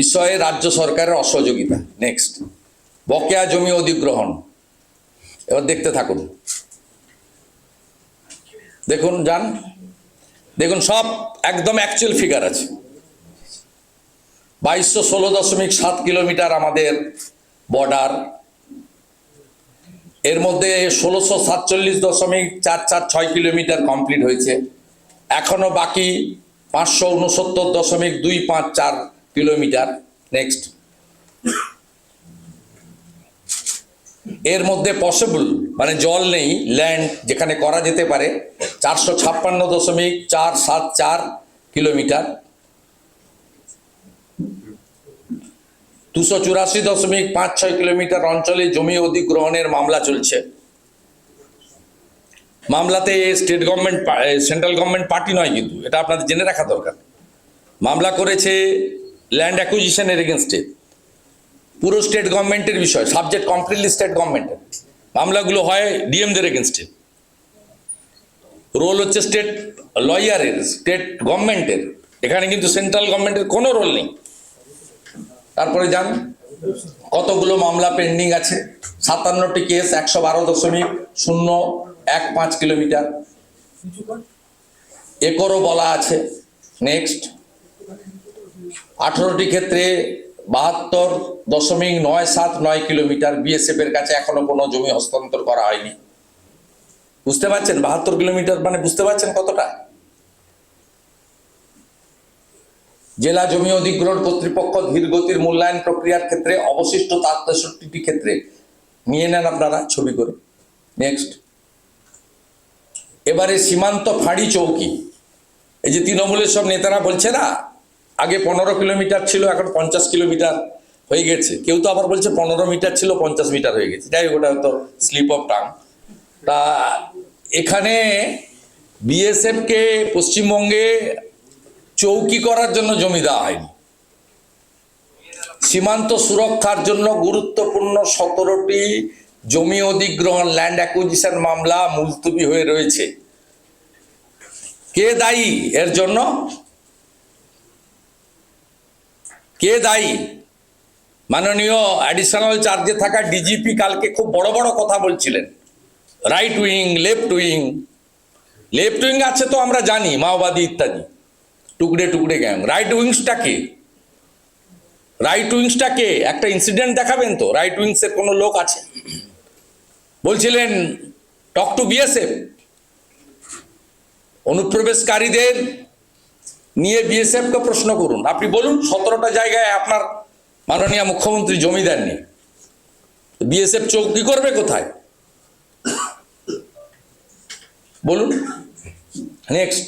বিষয়ে রাজ্য সরকারের অসহযোগিতা। নেক্সট বকেয়া জমি অধিগ্রহণ। এবার দেখতে থাকুন। দেখুন, যান। দেখুন, সব একদম অ্যাকচুয়াল ফিগার আছে। বাইশশো ষোলো দশমিক সাত কিলোমিটার আমাদের বর্ডার এর মধ্যে ষোলোশো সাতচল্লিশ দশমিক চার চার ছয় কিলোমিটার কমপ্লিট হয়েছে। এখনও বাকি পাঁচশো উনসত্তর দশমিক দুই পাঁচ চার কিলোমিটার নেক্সট এর মধ্যে পসিবল মানে জল নেই ল্যান্ড যেখানে করা যেতে পারে, চারশো ছাপ্পান্ন দশমিক চার সাত চার কিলোমিটার দুশো চুরাশি দশমিক পাঁচ ছয় কিলোমিটার অঞ্চলে জমি অধিগ্রহণের মামলা চলছে। মামলাতে state government central government party নয় কিন্তু, এটা আপনাদের জেনে রাখা দরকার। মামলা করেছে ল্যান্ড অ্যাকুইজিশনের এগেনস্টে পুরো স্টেট গভর্নমেন্টের বিষয় সাবজেক্ট কমপ্লিটলি স্টেট গভর্নমেন্টের মামলাগুলো হয় ডিএমদের এগেনস্টে রোল হচ্ছে স্টেট লয়ারের স্টেট গভর্নমেন্টের এখানে কিন্তু সেন্ট্রাল গভর্নমেন্টের কোনো রোল নেই। তারপরে যান, কতগুলো মামলা পেন্ডিং আছে? সাতান্নটি কেস একশো বারো দশমিক শূন্য এক পাঁচ কিলোমিটার। একরও বলা আছে। নেক্সট আঠারোটি ক্ষেত্রে বাহাত্তর দশমিক নয় সাত নয় কিলোমিটার বিএসএফ এর কাছে এখনও কোনো জমি হস্তান্তর করা হয়নি। বুঝতে পারছেন? বাহাত্তর কিলোমিটার মানে বুঝতে পারছেন কতটা? জেলা জমি অধিগ্রহণ কর্তৃপক্ষ ধীরগতির মূল্যায়ন প্রক্রিয়ার ক্ষেত্রে অবশিষ্ট তেষট্টিটি ক্ষেত্রে নিয়ে নেন আপনারা ছবি করে। নেক্সট এবারে সীমান্ত ফাঁড়ি চৌকি। এই যে তৃণমূলের সব নেতারা বলছে না আগে পনেরো কিলোমিটার ছিল, এখন পঞ্চাশ কিলোমিটার হয়ে গেছে। কেউ তো আবার বলছে পনেরো মিটার ছিল, পঞ্চাশ মিটার হয়ে গেছে। যাই হোক, ওটা হয়তো স্লিপ অফ টাং তা এখানে বিএসএফকে পশ্চিমবঙ্গে চৌকি করার জন্য জমি দেওয়া হয়নি। সীমান্ত সুরক্ষার জন্য গুরুত্বপূর্ণ সতেরোটি জমি অধিগ্রহণ ল্যান্ড অ্যাকুইজিশন মামলা মুলতবি হয়ে রয়েছে। কে দায়ী? এর জন্য কে দায়ী? মাননীয় অ্যাডিশনাল চার্জে থাকা ডিজিপি কালকে খুব বড় বড় কথা বলছিলেন। Right wing left wing left wing আছে তো আমরা জানি, মাওবাদী ইত্যাদি। টুকরে টুকরে গ্যাং রাইট উইংসটা কে? রাইট উইংসটা কে? একটা ইনসিডেন্ট দেখাবেন তো রাইট উইংসের কোনো লোক আছে? বলছিলেন টক টু বিএসএফ অনুপ্রবেশকারীদের নিয়ে বিএসএফকে প্রশ্ন করুন। আপনি বলুন, সতেরোটা জায়গায় আপনার মাননীয় মুখ্যমন্ত্রী জমি দেননি। বিএসএফ চৌকি করবে কোথায়? বলুন। নেক্সট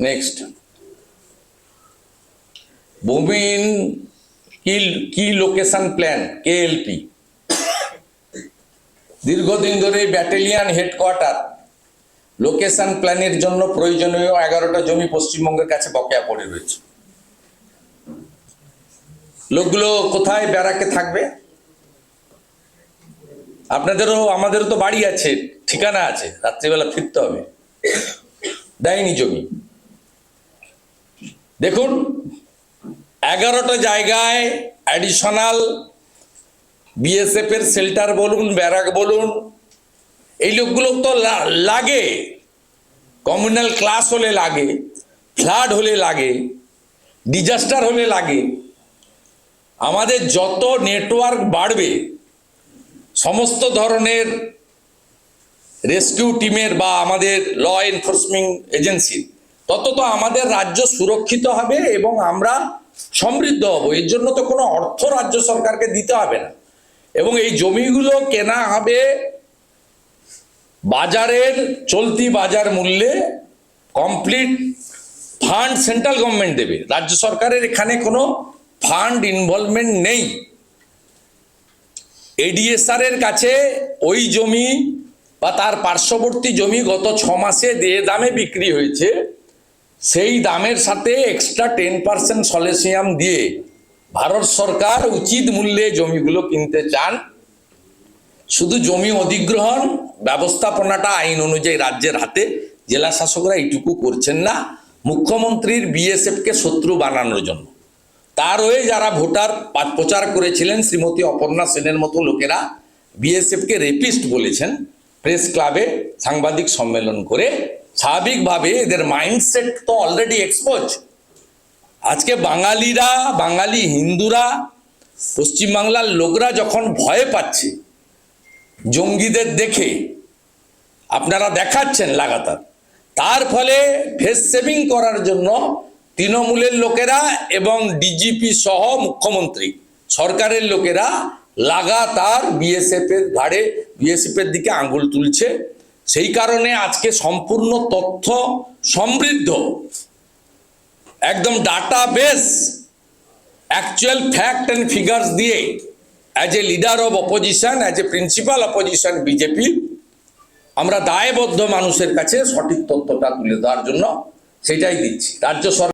নেক্সট ভূমিহীন কি লোকেশন প্ল্যান কেএলপি দীর্ঘদিন ধরে ব্যাটালিয়ান হেডকোয়ার্টার লোকেশন প্ল্যানের জন্য প্রয়োজনীয় এগারোটা জমি পশ্চিমবঙ্গের কাছে বকেয়া পড়ে রয়েছে। লোকগুলো কোথায় ব্যারাকে থাকবে? আপনাদেরও, আমাদেরও তো বাড়ি আছে, ঠিকানা আছে, রাত্রিবেলা ফিরতে হবে। দেয়নি জমি। দেখুন, এগারোটা জায়গায় অ্যাডিশনাল বিএসএফ এর শেল্টার বলুন ব্যারাক বলুন, এই লোকগুলো তো লাগে। কমিউনাল ক্লাস হলে লাগে ফ্লাড হলে লাগে ডিজাস্টার হলে লাগে। আমাদের যত নেটওয়ার্ক বাড়বে, সমস্ত ধরনের রেস্কিউ টিমের বা আমাদের ল এনফোর্সমেন্ট এজেন্সির তত তো আমাদের রাজ্য সুরক্ষিত হবে এবং আমরা সমৃদ্ধ হব। এর জন্য তো কোনো অর্থ রাজ্য সরকারকে দিতে হবে না। এবং এই জমিগুলো কেনা হবে বাজারের চলতি বাজার মূল্যে কমপ্লিট ফান্ড সেন্ট্রাল গভর্নমেন্ট দেবে। রাজ্য সরকারের এখানে কোনো ফান্ড ইনভলভমেন্ট নেই। এডিএসআর এর কাছে ওই জমি বা তার পার্শ্ববর্তী জমি গত ছ মাসে যে দামে বিক্রি হয়েছে, সেই দামের সাথে এক্সট্রা টেন পার্সেন্ট সলেসিয়াম দিয়ে ভারত সরকার উচিত মূল্যে জমিগুলো কিনতে চান। শুধু জমি অধিগ্রহণ, ব্যবস্থাপনাটা, আইন অনুযায়ী রাজ্যের হাতে, জেলা শাসকরা এইটুকু করছেন না। মুখ্যমন্ত্রীর বিএসএফকে শত্রু বানানোর জন্য। তার হয়ে যারা ভোটার প্রচার করেছিলেন, শ্রীমতী অপর্ণা সেনের মতো লোকেরা বিএসএফকে রেপিস্ট বলেছেন। প্রেস ক্লাবে সাংবাদিক সম্মেলন করে স্বাভাবিকভাবে এদের মাইন্ডসেট তো অলরেডি এক্সপোজ। আজকে বাঙালিরা, বাঙালি হিন্দুরা, পশ্চিমবাংলার লোকরা যখন ভয় পাচ্ছে, জঙ্গিদের দেখে, আপনারা দেখাচ্ছেন লাগাতার। তার ফলে ফেস সেভিং করার জন্য তৃণমূলের লোকেরা এবং ডিজিপি সহ মুখ্যমন্ত্রী, সরকারের লোকেরা লাগাতার বিএসএফ এর ঘাড়ে বিএসএফ এর দিকে আঙ্গুল তুলছে। সেই কারণে আজকে সম্পূর্ণ তথ্য সমৃদ্ধ। একদম database actual fact and figures দিয়ে as a leader of opposition as a principal opposition BJP আমরা দায়বদ্ধ মানুষের কাছে সঠিক তথ্যটা তুলে দেওয়ার জন্য সেটাই দিচ্ছি। রাজ্য সরকার